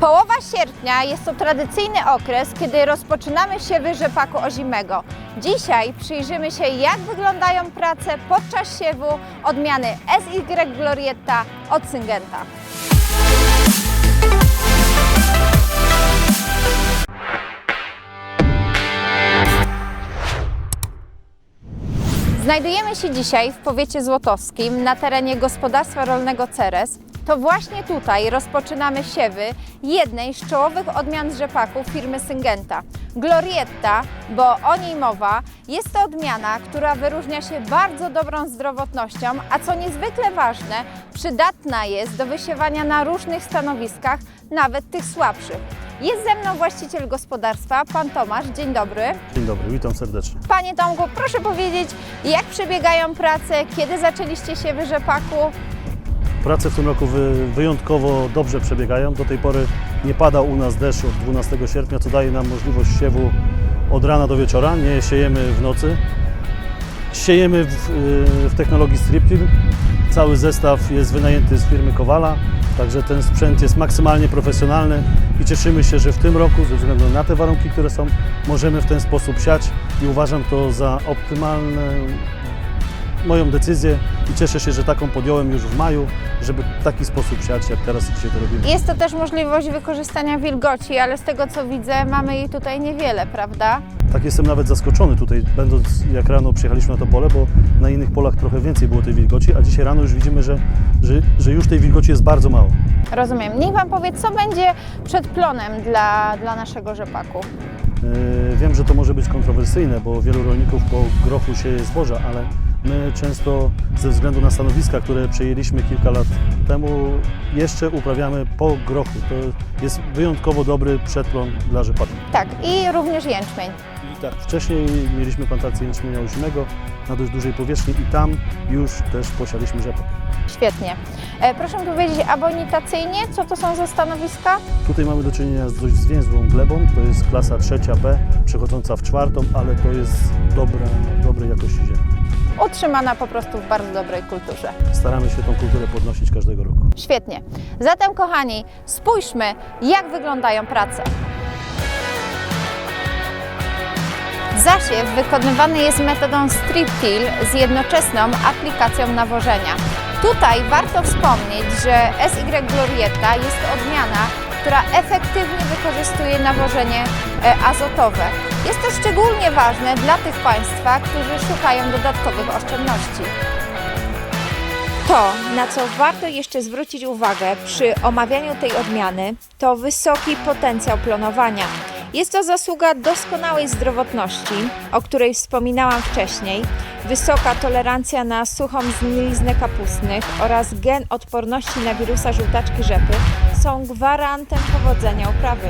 Połowa sierpnia jest to tradycyjny okres, kiedy rozpoczynamy siewy rzepaku ozimego. Dzisiaj przyjrzymy się, jak wyglądają prace podczas siewu odmiany SY Glorietta od Syngenta. Znajdujemy się dzisiaj w powiecie złotowskim na terenie gospodarstwa rolnego Ceres. To właśnie tutaj rozpoczynamy siewy jednej z czołowych odmian rzepaku firmy Syngenta. Glorietta, bo o niej mowa, jest to odmiana, która wyróżnia się bardzo dobrą zdrowotnością, a co niezwykle ważne, przydatna jest do wysiewania na różnych stanowiskach, nawet tych słabszych. Jest ze mną właściciel gospodarstwa, pan Tomasz. Dzień dobry. Dzień dobry, witam serdecznie. Panie Tomku, proszę powiedzieć, jak przebiegają prace, kiedy zaczęliście siewy rzepaku? Prace w tym roku wy, wyjątkowo dobrze przebiegają. Do tej pory nie padał u nas deszcz od 12 sierpnia, co daje nam możliwość siewu od rana do wieczora. Nie siejemy w nocy. Siejemy w, y, w technologii striptil. Cały zestaw jest wynajęty z firmy Kowala, także ten sprzęt jest maksymalnie profesjonalny i cieszymy się, że w tym roku, ze względu na te warunki, które są, możemy w ten sposób siać i uważam to za optymalne moją decyzję i cieszę się, że taką podjąłem już w maju, żeby w taki sposób siać, jak teraz dzisiaj to robimy. Jest to też możliwość wykorzystania wilgoci, ale z tego co widzę, mamy jej tutaj niewiele, prawda? Tak jestem nawet zaskoczony tutaj, będąc jak rano przyjechaliśmy na to pole, bo na innych polach trochę więcej było tej wilgoci, a dzisiaj rano już widzimy, że, że, że już tej wilgoci jest bardzo mało. Rozumiem. Niech Pan powie, co będzie przed plonem dla, dla naszego rzepaku. Yy, Wiem, że to może być kontrowersyjne, bo wielu rolników po grochu sieje zboża, ale my często ze względu na stanowiska, które przejęliśmy kilka lat temu, jeszcze uprawiamy po grochu. To jest wyjątkowo dobry przedplon dla rzepaku. Tak, i również jęczmień. Tak, wcześniej mieliśmy plantację jęczmienia ozimego na dość dużej powierzchni i tam już też posialiśmy rzepak. Świetnie. E, proszę mi powiedzieć, abonitacyjnie, co to są za stanowiska? Tutaj mamy do czynienia z dość zwięzłą glebą, to jest klasa trzecia B, przechodząca w czwartą, ale to jest dobra, dobrej jakości ziemia. Utrzymana po prostu w bardzo dobrej kulturze. Staramy się tą kulturę podnosić każdego roku. Świetnie. Zatem, kochani, spójrzmy, jak wyglądają prace. Zasiew wykonywany jest metodą strip till z jednoczesną aplikacją nawożenia. Tutaj warto wspomnieć, że SY Glorietta jest odmiana, która efektywnie wykorzystuje nawożenie e, azotowe. Jest to szczególnie ważne dla tych Państwa, którzy szukają dodatkowych oszczędności. To, na co warto jeszcze zwrócić uwagę przy omawianiu tej odmiany, to wysoki potencjał plonowania. Jest to zasługa doskonałej zdrowotności, o której wspominałam wcześniej, wysoka tolerancja na suchą zgniliznę kapustnych oraz gen odporności na wirusa żółtaczki rzepy są gwarantem powodzenia uprawy.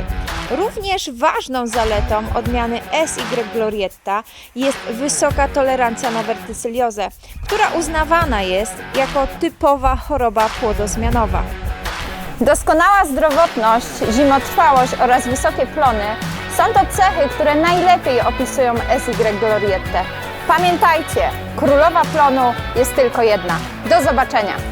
Również ważną zaletą odmiany SY Glorietta jest wysoka tolerancja na wertycyliozę, która uznawana jest jako typowa choroba płodozmianowa. Doskonała zdrowotność, zimotrwałość oraz wysokie plony są to cechy, które najlepiej opisują SY Gloriette. Pamiętajcie, królowa plonu jest tylko jedna. Do zobaczenia!